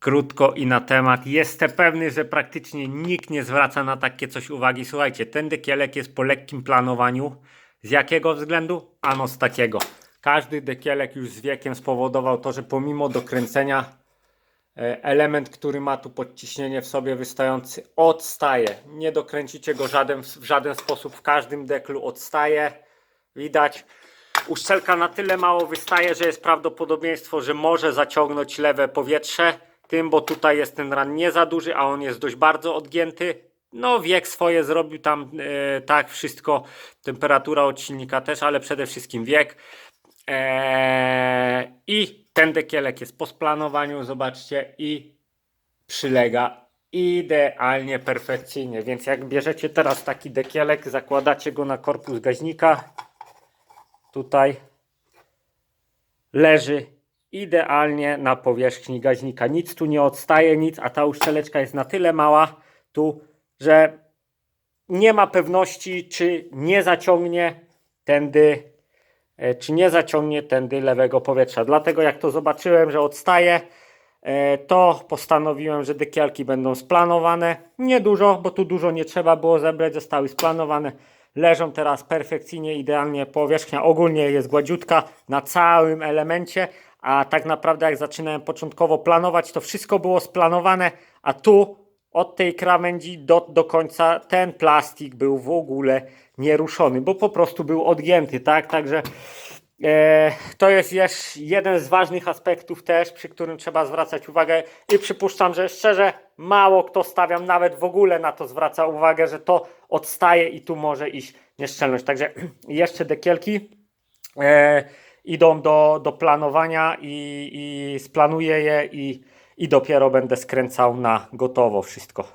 krótko i na temat. Jestem pewny, że praktycznie nikt nie zwraca na takie coś uwagi. Słuchajcie, ten dekielek jest po lekkim planowaniu. Z jakiego względu? Ano z takiego. Każdy dekielek już z wiekiem spowodował to, że pomimo dokręcenia e, element, który ma tu podciśnienie w sobie wystający odstaje. Nie dokręcicie go żaden, w żaden sposób. W każdym deklu odstaje. Widać. Uszczelka na tyle mało wystaje, że jest prawdopodobieństwo, że może zaciągnąć lewe powietrze tym, bo tutaj jest ten ran nie za duży, a on jest dość bardzo odgięty. No, wiek swoje zrobił tam e, tak, wszystko, temperatura od silnika też, ale przede wszystkim wiek. Eee, I ten dekielek jest po splanowaniu, zobaczcie, i przylega idealnie, perfekcyjnie. Więc jak bierzecie teraz taki dekielek, zakładacie go na korpus gaźnika, tutaj leży idealnie na powierzchni gaźnika. Nic tu nie odstaje, nic, a ta uszczeleczka jest na tyle mała tu, że nie ma pewności, czy nie zaciągnie tędy, e, czy nie zaciągnie tędy lewego powietrza. Dlatego jak to zobaczyłem, że odstaje, e, to postanowiłem, że dekielki będą splanowane. Niedużo, bo tu dużo nie trzeba było zebrać, zostały splanowane. Leżą teraz perfekcyjnie, idealnie. Powierzchnia ogólnie jest gładziutka na całym elemencie, a tak naprawdę jak zaczynałem początkowo planować, to wszystko było splanowane, a tu od tej krawędzi do, do końca ten plastik był w ogóle nieruszony, bo po prostu był odgięty, tak? Także e, to jest jeszcze jeden z ważnych aspektów też, przy którym trzeba zwracać uwagę i przypuszczam, że szczerze mało kto stawiam, nawet w ogóle na to zwraca uwagę, że to odstaje i tu może iść nieszczelność. Także jeszcze dekielki e, idą do, do planowania i, i splanuję je i, i dopiero będę skręcał na gotowo wszystko.